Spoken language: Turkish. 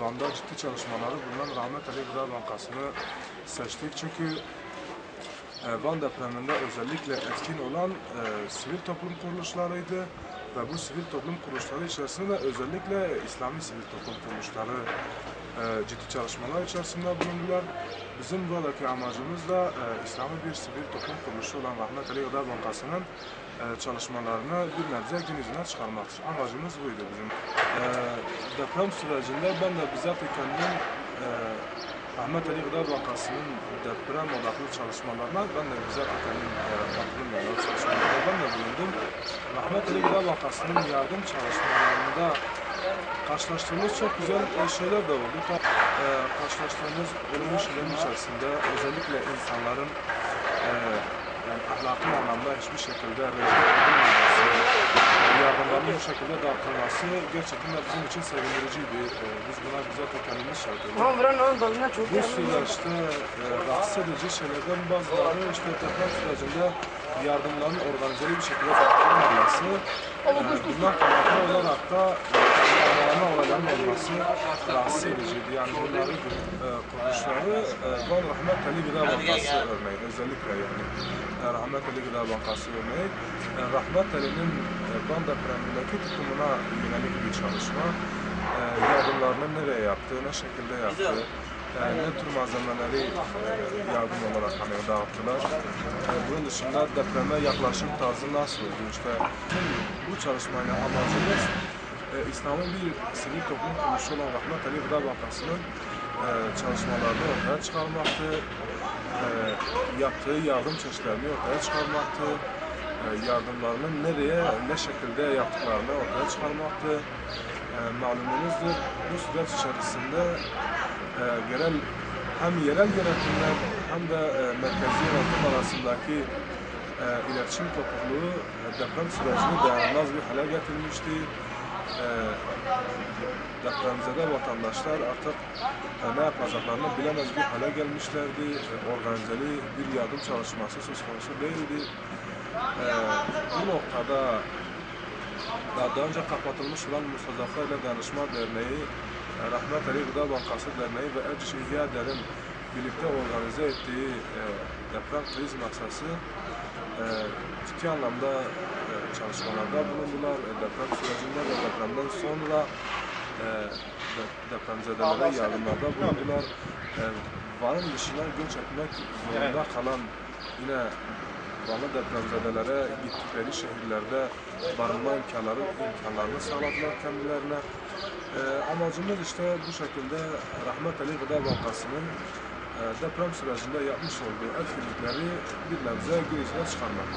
Van'da ciddi çalışmaları bulunan Rahmet Ali Gıda Bankası'nı seçtik. Çünkü e, Van depreminde özellikle etkin olan e, sivil toplum kuruluşlarıydı. Ve bu sivil toplum kuruluşları içerisinde özellikle İslami sivil toplum kuruluşları e, ciddi çalışmalar içerisinde bulundular. Bizim buradaki amacımız da e, İslami bir sivil toplum kuruluşu olan Rahmet Ali Gıda Bankası'nın e, çalışmalarını bir nebze gün yüzüne çıkarmaktır. Amacımız buydu bizim. E, deprem sürecinde ben de bizzat kendim e, Ahmet Ali Gıda Bankası'nın deprem odaklı çalışmalarına ben de kendim e, katılım yani o çalışmalarda ben de bulundum. Ahmet Ali Gıda Bankası'nın yardım çalışmalarında karşılaştığımız çok güzel şeyler de oldu. Ta- e, karşılaştığımız olumlu şeylerin içerisinde özellikle insanların e, yani ahlaki anlamda hiçbir şekilde rezil edilmemesi, yardımların bu şekilde dağıtılması gerçekten de bizim için sevindiriciydi. E, bizzat kendimiz olduk. Ama buranın onun dalına çok Bu süreçte e, rahatsız edici şeylerden bazıları işte deprem sürecinde yardımların organizeli bir şekilde dağıtılmaması, e, bundan kaynaklı olarak da yağmalama olaylarının olması rahatsız ediciydi. Yani bunların e, kuruluşları e, Van Rahmet Ali Gıda Bankası örneği özellikle yani e, Rahmet Ali Gıda Bankası örneği e, Rahmet Ali'nin e, Van depremindeki tutumuna yönelik bir çalışma e, yardımlarını nereye yaptı, ne şekilde yaptı, yani ne tür malzemeleri e, yardım olarak hani dağıttılar. E, bunun dışında depreme yaklaşım tarzı nasıl oldu? İşte bu çalışmayla amacımız e, İslam'ın bir sivil toplum kuruluşu olan Rahmet Ali Gıda Bankası'nın e, çalışmalarını ortaya çıkarmaktı. E, yaptığı yardım çeşitlerini ortaya çıkarmaktı. E, yardımlarının nereye, ne şekilde yaptıklarını ortaya çıkarmaktı. E, malumunuzdur bu süreç içerisinde e, genel hem yerel yönetimler hem de e, merkezi yönetim arasındaki e, iletişim kopukluğu e, deprem sürecini dayanılmaz bir hale getirmişti. E, depremzede vatandaşlar artık e, ne yapacaklarını bilemez bir hale gelmişlerdi. E, organizeli bir yardım çalışması söz konusu değildi. E, bu noktada daha, önce kapatılmış olan Mustafa ile Danışma Derneği, e, Rahmet Ali Gıda Bankası Derneği ve Erciş İhya Der'in birlikte organize ettiği e, deprem kriz masası e, ciddi anlamda e, çalışmalarda bulundular. E, deprem sürecinde ve depremden sonra e, de- depremzedelere yardımlarda bulundular. E, Van'ın dışına göç etmek zorunda kalan yine Vanlı depremzedelere gittikleri şehirlerde barınma imkanları, imkanlarını sağladılar kendilerine. E, amacımız işte bu şekilde Rahmet Ali Gıda Bankası'nın e, deprem sürecinde yapmış olduğu etkinlikleri bir nebze gün çıkarmak.